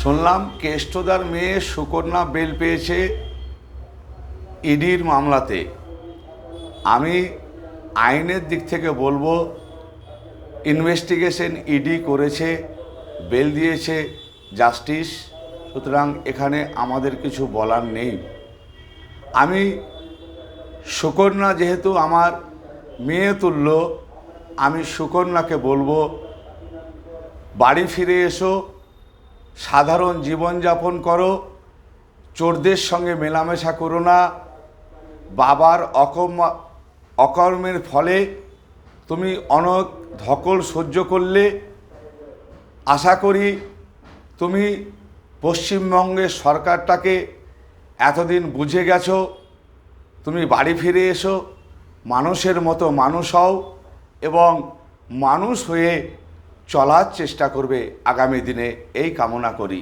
শুনলাম কেষ্টদার মেয়ে সুকন্যা বেল পেয়েছে ইডির মামলাতে। আমি আইনের দিক থেকে বলব ইনভেস্টিগেশন ইডি করেছে, বেল দিয়েছে জাস্টিস, সুতরাং এখানে আমাদের কিছু বলার নেই। আমি সুকন্যা যেহেতু আমার মেয়ে তুল্য, আমি সুকন্যাকে বলব, বাড়ি ফিরে এসো সাধারণ জীবনযাপন করো, চোরদের সঙ্গে মেলামেশা করো না, বাবার অকম অকর্মের ফলে তুমি অনেক ধকল সহ্য করলে, আশা করি তুমি পশ্চিমবঙ্গের সরকারটাকে এতদিন বুঝে গেছো, তুমি বাড়ি ফিরে এসো, মানুষের মতো মানুষ হও এবং মানুষ হয়ে চলার চেষ্টা করবে আগামী দিনে। এই কামনা করি।